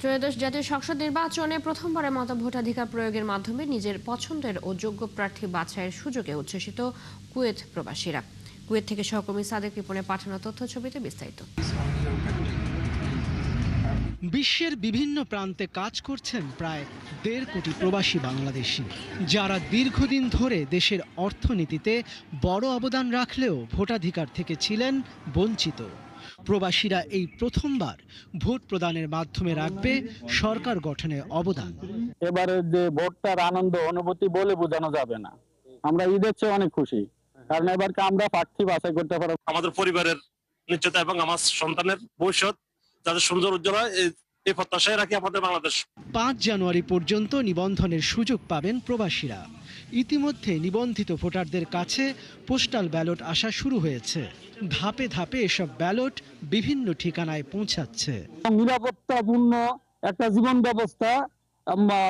ত্রয়োদশ জাতীয় সংসদ নির্বাচনে প্রথমবারের মতো ভোটাধিকার প্রয়োগের মাধ্যমে নিজের পছন্দের ও যোগ্য প্রার্থী বাছাইয়ের সুযোগে উচ্ছ্বসিত কুয়েত প্রবাসীরা। কুয়েত থেকে সহকর্মী সাদেক রিপনের পাঠানো তথ্য ছবিতে বিস্তারিত। বিশ্বের বিভিন্ন প্রান্তে কাজ করছেন প্রায় দেড় কোটি প্রবাসী বাংলাদেশি। যারা দীর্ঘদিন ধরে দেশের অর্থনীতিতে বড় অবদান রাখলেও ভোটাধিকার থেকে ছিলেন বঞ্চিত। প্রবাসীরা এই প্রথমবার ভোট প্রদানের মাধ্যমে রাখবে সরকার গঠনে অবদান। এবারে যে ভোটটার আনন্দ অনুভূতি বলে বোঝানো যাবে না। আমরা ঈদের চেয়ে অনেক খুশি। কারণ এবারকে আমরা প্রার্থী বাছাই করতে পারব। আমাদের পরিবারের নিশ্চয়তা এবং আমার সন্তানের ভবিষ্যৎ যাদের সুন্দর উজ্জ্বল হয় এই- প্রত্যাশায় রাখি আমাদের বাংলাদেশ। পাঁচ জানুয়ারি পর্যন্ত নিবন্ধনের সুযোগ পাবেন প্রবাসীরা। ইতিমধ্যে নিবন্ধিত ভোটারদের কাছে পোস্টাল ব্যালট আসা শুরু হয়েছে। ধাপে ধাপে এসব ব্যালট বিভিন্ন ঠিকানায় পৌঁছাচ্ছে। নিরাপত্তাপূর্ণ একটা জীবন ব্যবস্থা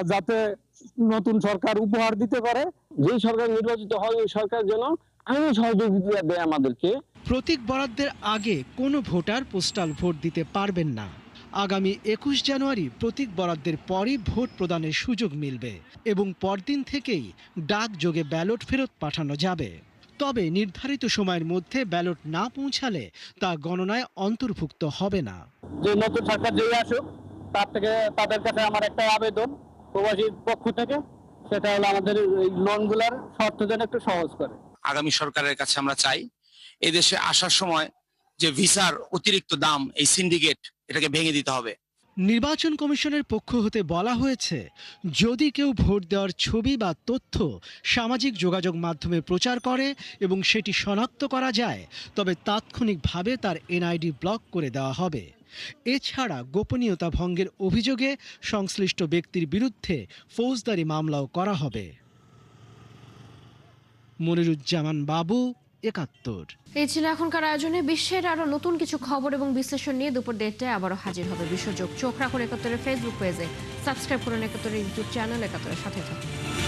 যাতে নতুন সরকার উপহার দিতে পারে। যে সরকার নির্বাচিত হয় ওই সরকার যেন আইনি সহযোগিতা দেয় আমাদেরকে। প্রতীক বরাদ্দের আগে কোনো ভোটার পোস্টাল ভোট দিতে পারবেন না। আগামী একুশ জানুয়ারি প্রতীক বরাদ্দের পরই ভোট প্রদানের সুযোগ মিলবে এবং পরদিন থেকেই ডাকযোগে ব্যালট ফেরত পাঠানো যাবে। তবে নির্ধারিত সময়ের মধ্যে ব্যালট না পৌঁছালে তা গণনায় অন্তর্ভুক্ত হবে না। যে নতুন সরকার যেই আসুক তার থেকে তাদের কাছে আমার একটা আবেদন প্রবাসীর পক্ষ থেকে সেটা হলো আমাদের এই লোনগুলার শর্ত যেন একটু সহজ করে। আগামী সরকারের কাছে আমরা চাই এদেশে আসার সময় যে ভিসার অতিরিক্ত দাম এই সিন্ডিকেট এটাকে ভেঙে দিতে হবে। নির্বাচন কমিশনের পক্ষ হতে বলা হয়েছে, যদি কেউ ভোট দেওয়ার ছবি বা তথ্য সামাজিক যোগাযোগ মাধ্যমে প্রচার করে এবং সেটি শনাক্ত করা যায়, তবে তাৎক্ষণিকভাবে তার এনআইডি ব্লক করে দেওয়া হবে। এছাড়া গোপনীয়তা ভঙ্গের অভিযোগে সংশ্লিষ্ট ব্যক্তির বিরুদ্ধে ফৌজদারি মামলাও করা হবে। মনিরুজ্জামান বাবু একাত্তর। এই ছিল এখনকার আয়োজনে বিশ্বের আরও নতুন কিছু খবর এবং বিশ্লেষণ নিয়ে দুপুর দেড়টায় আবারও হাজির হবে বিশ্বযোগ। চোখ রাখুন একাত্তরের ফেসবুক পেজে সাবস্ক্রাইব করুন একাত্তরের ইউটিউব চ্যানেল একাত্তরের সাথে থাকুন।